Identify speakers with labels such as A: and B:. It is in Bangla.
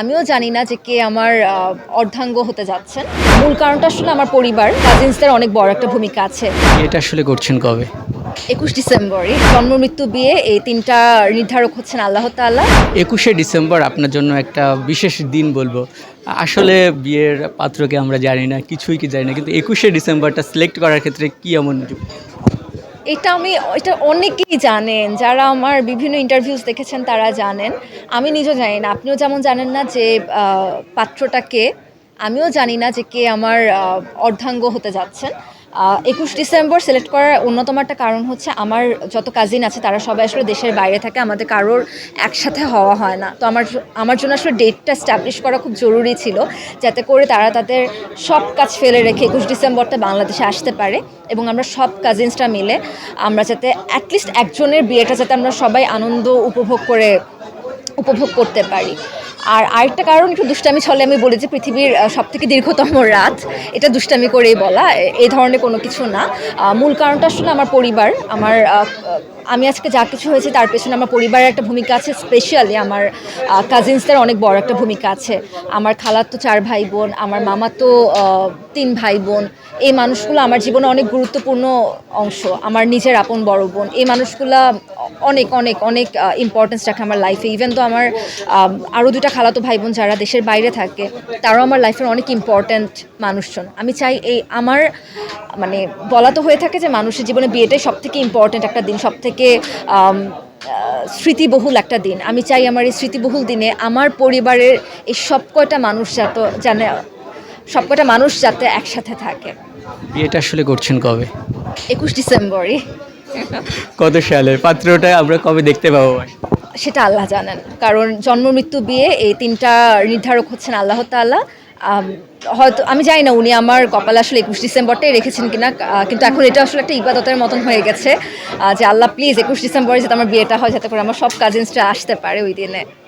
A: আমিও জানি না যে কে আমার অর্ধাঙ্গ হতে যাচ্ছেন। মূল কারণটা আসলে আমার পরিবার কাজিনসদের অনেক বড় একটা ভূমিকা আছে।
B: এটা আসলে করছেন কবে?
A: একুশ ডিসেম্বরই জন্ম মৃত্যু বিয়ে এই তিনটা নির্ধারক হচ্ছেন আল্লাহ তাআলা।
B: একুশে ডিসেম্বর আপনার জন্য একটা বিশেষ দিন বলব। আসলে বিয়ের পাত্রকে আমরা জানি না কিছুই কি জানি না কিন্তু একুশে ডিসেম্বরটা সিলেক্ট করার ক্ষেত্রে কী এমন
A: এটা আমি, এটা অনেকেই জানেন, যারা আমার বিভিন্ন ইন্টারভিউস দেখেছেন তারা জানেন। আমি নিজেও জানি না। আপনিও যেমন জানেন না যে পাত্রটা কে, আমিও জানি না যে কে আমার অর্ধাঙ্গ হতে যাচ্ছেন। একুশ ডিসেম্বর সিলেক্ট করার অন্যতম একটা কারণ হচ্ছে আমার যত কাজিন আছে, তারা সবাই আসলে দেশের বাইরে থাকে, আমাদের কারোর একসাথে হওয়া হয় না। তো আমার আমার জন্য আসলে ডেটটা স্ট্যাবলিশ করা খুব জরুরি ছিল, যাতে করে তারা তাদের সব কাজ ফেলে রেখে একুশ ডিসেম্বরটা বাংলাদেশে আসতে পারে এবং আমরা সব কাজিনসরা মিলে আমরা যাতে অ্যাটলিস্ট একজনের বিয়েটা যাতে আমরা সবাই আনন্দ উপভোগ করে, উপভোগ করতে পারি। আর আরেকটা কারণ, একটু দুষ্টামি ছলে আমি বলি যে পৃথিবীর সব থেকে দীর্ঘতম রাত, এটা দুষ্টামি করেই বলা এই ধরনের কোনো কিছু না। মূল কারণটা আসলে আমার পরিবার, আমার আমি আজকে যা কিছু হয়েছে তার পেছনে আমার পরিবারের একটা ভূমিকা আছে স্পেশালি আমার কাজিনসদের অনেক বড় একটা ভূমিকা আছে। আমার খালার তো চার ভাই বোন আমার মামা তো তিন ভাই বোন এই মানুষগুলো আমার জীবনে অনেক গুরুত্বপূর্ণ অংশ, আমার নিজের আপন বড় বোন। এই মানুষগুলো অনেক অনেক অনেক ইম্পর্টেন্স রাখে আমার লাইফে ইভেন তো আমার আরও দুটা খালাতো ভাই বোন যারা দেশের বাইরে থাকে তারাও আমার লাইফের অনেক ইম্পর্ট্যান্ট মানুষজন। আমি চাই এই আমার মানে বলা তো হয়ে থাকে যে মানুষের জীবনে বিয়েটাই সব থেকে ইম্পর্ট্যান্ট একটা দিন সব থেকে স্মৃতিবহুল একটা দিন। আমি চাই আমার এই স্মৃতিবহুল দিনে আমার পরিবারের এই সব কয়টা মানুষ যাতে জানে সব কয়টা মানুষ যাতে একসাথে থাকে।
B: বিয়েটা আসলে করছেন কবে?
A: একুশ ডিসেম্বরই।
B: কত সালের? পাত্রটা আমরা কবে দেখতে পাবো?
A: সেটা আল্লাহ জানেন। কারণ জন্ম, মৃত্যু, বিয়ে এই তিনটা নির্ধারক হচ্ছেন আল্লাহ তাল্লাহ হয়তো, আমি জানি না উনি আমার কপালে আসলে একুশ ডিসেম্বরটাই রেখেছেন কিনা কিন্তু এখন এটা আসলে একটা ইবাদতের মতন হয়ে গেছে যে আল্লাহ প্লিজ একুশ ডিসেম্বরে যাতে আমার বিয়েটা হয়, যাতে করে আমার সব কাজিনসরা আসতে পারে ওই দিনে।